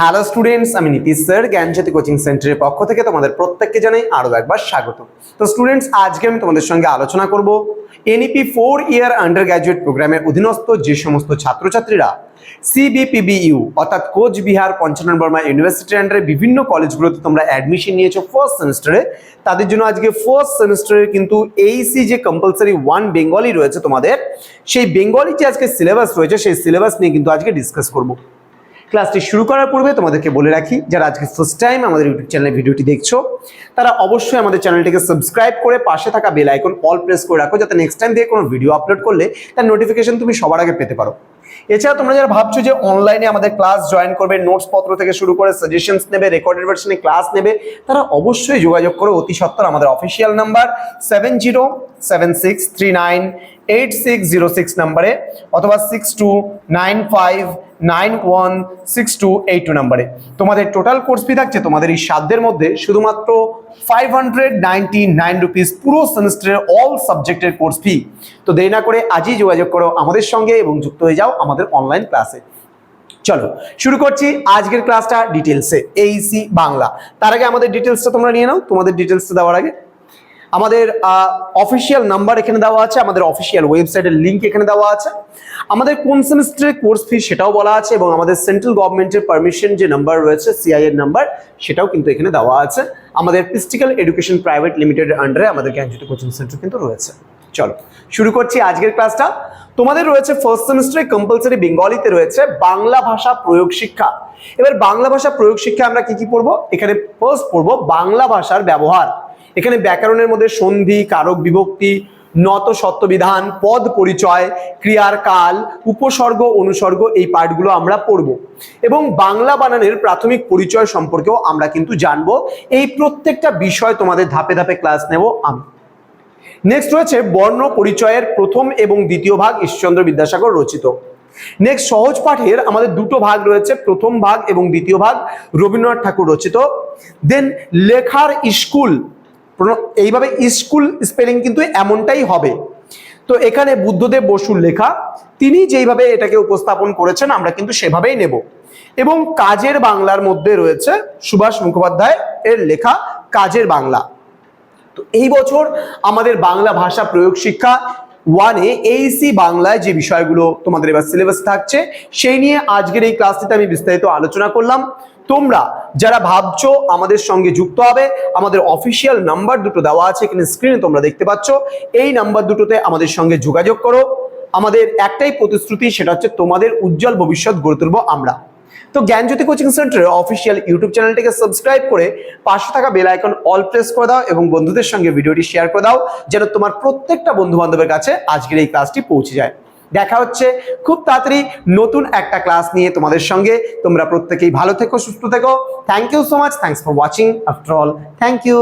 Hello students আমি Nitish sir, জ্ঞানজ্যোতি coaching সেন্টারের পক্ষ থেকে তোমাদের প্রত্যেককে জানাই আরও একবার স্বাগত। তো স্টুডেন্টস আজকে আমি তোমাদের সঙ্গে আলোচনা করব NEP four year undergraduate প্রোগ্রামের অধীনস্থ যে সমস্ত ছাত্রছাত্রীরা সিবিপিবিইউ অর্থাৎ কোচবিহার পঞ্চানন বর্মা ইউনিভার্সিটির আন্ডারে বিভিন্ন কলেজগুলোতে তোমরা অ্যাডমিশন নিয়েছো ফার্স্ট সেমিস্টারে তাদের জন্য আজকে ফার্স্ট সেমিস্টারের কিন্তু এইসি যে কম্পালসারি ওয়ান বেঙ্গলি রয়েছে তোমাদের, সেই বেঙ্গলি যে আজকে সিলেবাস রয়েছে, সেই সিলেবাস নিয়ে কিন্তু আজকে ডিসকাস করব। ক্লাসটি শুরু করার পূর্বে তোমাদেরকে বলে রাখি, যারা আজকে ফার্স্ট টাইম আমাদের ইউটিউব চ্যানেলে ভিডিওটি দেখছ, তারা অবশ্যই আমাদের চ্যানেলটিকে সাবস্ক্রাইব করে পাশে থাকা বেল আইকন অল প্রেস করে রাখো, যাতে নেক্সট টাইম দিয়ে কোনো ভিডিও আপলোড করলে তার নোটিফিকেশন তুমি সবার আগে পেতে পারো। এছাড়া তোমরা যারা ভাবছ যে অনলাইনে আমাদের ক্লাস জয়েন করবে নোটস পত্র থেকে শুরু করে সাজেশনস নেবে রেকর্ডেড ভার্সনে ক্লাস নেবে, তারা অবশ্যই যোগাযোগ করো, অতি সত্তর, আমাদের official number seven zero seven six three nine eight six zero six নাম্বারে অথবা six two nine five nine one six two eight two নাম্বারে। তোমাদের টোটাল কোর্স ফি থাকছে তোমাদের এই সাধ্যের মধ্যে শুধুমাত্র five hundred ninety nine rupees পুরো সেমিস্টারের অল সাবজেক্টের কোর্স ফি তো দেরি না করে আজই যোগাযোগ করো আমাদের সঙ্গে এবং যুক্ত হয়ে যাও আমাদের অনলাইন ক্লাসে চলো, শুরু করছি আজকের ক্লাসটা ডিটেলসে এইসি বাংলা। তার আগে আমাদের ডিটেলসটা তোমরা নিয়ে নাও। তোমাদের ডিটেলসটা দেওয়ার আগে আমাদের অফিসিয়াল নাম্বার এখানে দেওয়া আছে, আমাদের অফিসিয়াল ওয়েবসাইটের লিঙ্ক এখানে দেওয়া আছে। আমাদের কোন সেমিস্টারের কোর্স ফি সেটাও বলা আছে এবং আমাদের সেন্ট্রাল গভর্নমেন্টের পারমিশন যে নাম্বার রয়েছে সিআই এর নাম্বার সেটাও কিন্তু এখানে দেওয়া আছে। আমাদের পিস্টিক্যাল এডুকেশন প্রাইভেট লিমিটেড আন্ডারে আমাদের জ্ঞানজ্যোতি কোচিং সেন্টার কিন্তু রয়েছে। চলো, শুরু করছি আজকের ক্লাসটা তোমাদের রয়েছে ফার্স্ট সেমিস্টারে কম্পালসারি বেঙ্গলিতে রয়েছে বাংলা ভাষা প্রয়োগ শিক্ষা। এবার বাংলা ভাষা প্রয়োগ শিক্ষা আমরা কি কি পড়ব? এখানে ফার্স্ট পড়ব বাংলা ভাষার ব্যবহার। এখানে ব্যাকরণের মধ্যে সন্ধি, কারক বিভক্তি, নত সত্যবিধান পদ পরিচয়, ক্রিয়ার কাল, উপসর্গ, অনুসর্গ এই পাঠগুলো আমরা পড়ব। এবং বাংলা বানানের প্রাথমিক পরিচয় সম্পর্কেও আমরা কিন্তু জানব। এই প্রত্যেকটা বিষয় তোমাদের ধাপে ধাপে ক্লাস নেব আমি। নেক্সট রয়েছে বর্ণ পরিচয়ের প্রথম এবং দ্বিতীয় ভাগ ঈশ্বরচন্দ্র বিদ্যাসাগর রচিত। নেক্সট সহজ পাঠের আমাদের দুটো ভাগ রয়েছে, প্রথম ভাগ এবং দ্বিতীয় ভাগ রবীন্দ্রনাথ ঠাকুর রচিত। দেন লেখার স্কুল এইভাবে স্কুল স্পেলিং কিন্তু এমনটাই হবে। তো এখানে বুদ্ধদেব বসুর লেখা, তিনি যেইভাবে এটাকে উপস্থাপন করেছেন, আমরা কিন্তু সেভাবেই নেব। এবং কাজের বাংলার মধ্যে রয়েছে সুভাষ মুখোপাধ্যায় এর লেখা, কাজের বাংলা। তো এই বছর আমাদের বাংলা ভাষা প্রয়োগ শিক্ষা ওয়ানে এইসি বাংলায় যে বিষয়গুলো তোমাদের এবার সিলেবাস থাকছে, সেই নিয়ে আজকের এই ক্লাসটিতে আমি বিস্তারিত আলোচনা করলাম। তোমরা যারা ভাবছ আমাদের সঙ্গে যুক্ত হবে, আমাদের অফিসিয়াল নাম্বার দুটো দেওয়া আছে এখানে স্ক্রিনে তোমরা দেখতে পাচ্ছ। এই নাম্বার দুটোতে আমাদের সঙ্গে যোগাযোগ করো। আমাদের একটাই প্রতিশ্রুতি, সেটা হচ্ছে তোমাদের উজ্জ্বল ভবিষ্যৎ গড়ে তুলবো আমরা। তো জ্ঞানজ্যোতি কোচিং সেন্টারের অফিসিয়াল ইউটিউব চ্যানেলটিকে সাবস্ক্রাইব করে পাশে থাকা বেল আইকন অল প্রেস করে দাও এবং বন্ধুদের সঙ্গে ভিডিওটি শেয়ার করে দাও, যেন তোমার প্রত্যেকটা বন্ধু বান্ধবের কাছে আজকের এই ক্লাসটি পৌঁছে যায়। দেখা হচ্ছে। খুব তাড়াতাড়ি নতুন একটা ক্লাস নিয়ে তোমাদের সঙ্গে। তোমরা প্রত্যেকেই ভালো থেকো, সুস্থ থেকো। Thank you so much thanks for watching after all thank you